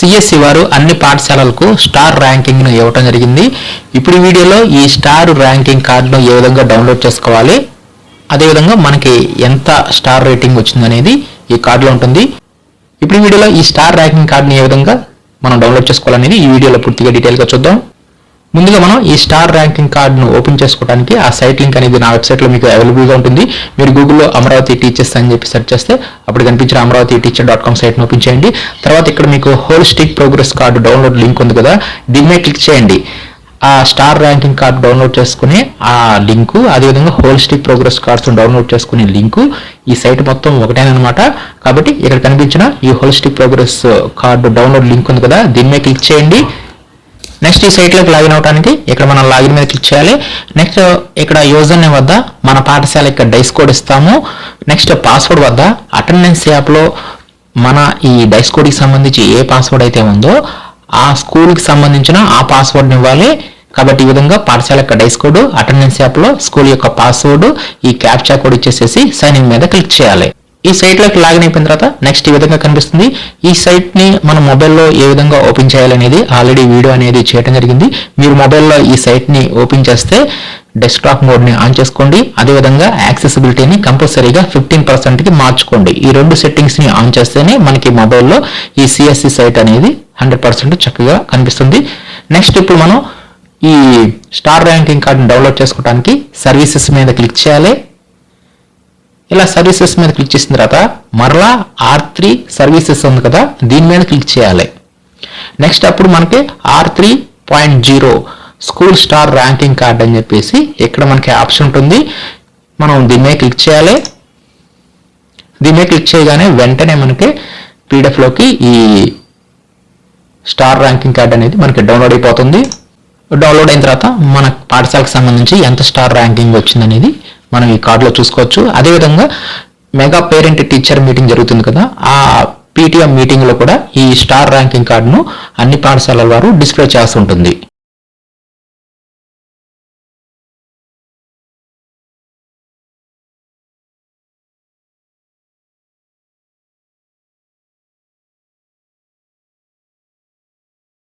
CSC వారు అన్ని పాఠశాలలకు స్టార్ ర్యాంకింగ్ను ఇవ్వటం జరిగింది. ఇప్పుడు వీడియోలో ఈ స్టార్ ర్యాంకింగ్ కార్డును ఏ విధంగా డౌన్లోడ్ చేసుకోవాలి అదేవిధంగా మనకి ఎంత స్టార్ రేటింగ్ వచ్చిందనేది ఈ కార్డులో ఉంటుంది. ఇప్పుడు వీడియోలో ఈ స్టార్ ర్యాంకింగ్ కార్డుని ఏ విధంగా మనం డౌన్లోడ్ చేసుకోవాలనేది ఈ వీడియోలో పూర్తిగా డీటెయిల్గా చూద్దాం. ముందుగా మనం ఈ స్టార్ ర్యాంకింగ్ కార్డును ఓపెన్ చేసుకోవడానికి ఆ సైట్ లింక్ అనేది నా వెబ్సైట్లో మీకు అవైలబుల్గా ఉంటుంది. మీరు గూగుల్లో అమరావతి టీచర్స్ అని చెప్పి సెర్చ్ చేస్తే అప్పుడు కనిపించిన అమరావతి టీచర్ డాట్ కామ్ సైట్ను ఓపెన్ చేయండి. తర్వాత ఇక్కడ మీకు holistic progress card download link ఉంది కదా దీని క్లిక్ చేయండి. ఆ స్టార్ ర్యాంకింగ్ కార్డ్ డౌన్లోడ్ చేసుకుని ఆ లింకు అదేవిధంగా holistic progress cards download చేసుకునే లింకు ఈ సైట్ మొత్తం ఒకటేనమాట కాబట్టి ఇక్కడ కనిపించిన ఈ holistic progress card download link ఉంది కదా దీని మీద క్లిక్ చేయండి. నెక్స్ట్ ఈ సైట్లోకి లాగిన్ అవడానికి ఇక్కడ మనం లాగిన్ మీద క్లిక్ చేయాలి నెక్స్ట్ ఇక్కడ యూజర్ నేమ్ వద్ద మన పాఠశాల యొక్క డైస్ కోడ్ ఇస్తాము. నెక్స్ట్ పాస్వర్డ్ వద్ద అటెండెన్స్ యాప్లో మన ఈ డైస్ కోడ్కి సంబంధించి ఏ పాస్వర్డ్ అయితే ఉందో ఆ స్కూల్కి సంబంధించిన ఆ పాస్వర్డ్ని ఇవ్వాలి. కాబట్టి ఈ విధంగా పాఠశాల యొక్క డైస్ కోడ్ అటెండెన్స్ యాప్లో స్కూల్ యొక్క పాస్వర్డ్ ఈ క్యాప్చా కోడ్ ఇచ్చేసేసి సైన్ ఇన్ మీద క్లిక్ చేయాలి. ఈ సైట్లోకి లాగిన్ అయిపోయిన తర్వాత నెక్స్ట్ ఈ విధంగా కనిపిస్తుంది. ఈ సైట్ని మన మొబైల్లో ఏ విధంగా ఓపెన్ చేయాలనేది ఆల్రెడీ వీడియో అనేది చేయడం జరిగింది. మీరు మొబైల్లో ఈ సైట్ని ఓపెన్ చేస్తే డెస్క్టాప్ మోడ్ని ఆన్ చేసుకోండి. అదేవిధంగా యాక్సెసిబిలిటీని కంపల్సరీగా ఫిఫ్టీన్ పర్సెంట్కి మార్చుకోండి. ఈ రెండు సెట్టింగ్స్ని ఆన్ చేస్తేనే మనకి మొబైల్లో ఈ సిఎస్సి సైట్ అనేది హండ్రెడ్ పర్సెంట్ చక్కగా కనిపిస్తుంది. నెక్స్ట్ ఇప్పుడు మనం ఈ స్టార్ ర్యాంకింగ్ కార్డుని డౌన్లోడ్ చేసుకోవడానికి సర్వీసెస్ మీద క్లిక్ చేయాలి. ఇలా సర్వీసెస్ మీద క్లిక్ చేసిన తర్వాత మరలా ఆర్ త్రీ సర్వీసెస్ ఉంది కదా దీని మీద క్లిక్ చేయాలి. నెక్స్ట్ అప్పుడు మనకి R three point zero school star ranking card అని చెప్పేసి ఇక్కడ మనకి ఆప్షన్ ఉంటుంది. మనం దీని మీద క్లిక్ చేయాలి. దీని మీద క్లిక్ చేయగానే వెంటనే మనకి పీడిఎఫ్లోకి ఈ స్టార్ ర్యాంకింగ్ కార్డ్ అనేది మనకి డౌన్లోడ్ అయిపోతుంది. డౌన్లోడ్ అయిన తర్వాత మన పాఠశాలకు సంబంధించి ఎంత స్టార్ ర్యాంకింగ్ వచ్చిందనేది మనం ఈ కార్డులో చూసుకోవచ్చు. అదేవిధంగా మెగా పేరెంట్ టీచర్ మీటింగ్ జరుగుతుంది కదా ఆ పీటీఎం మీటింగ్లో కూడా ఈ స్టార్ ర్యాంకింగ్ కార్డును అన్ని పాఠశాలల వారు డిస్ప్లే చేస్తుంటుంది.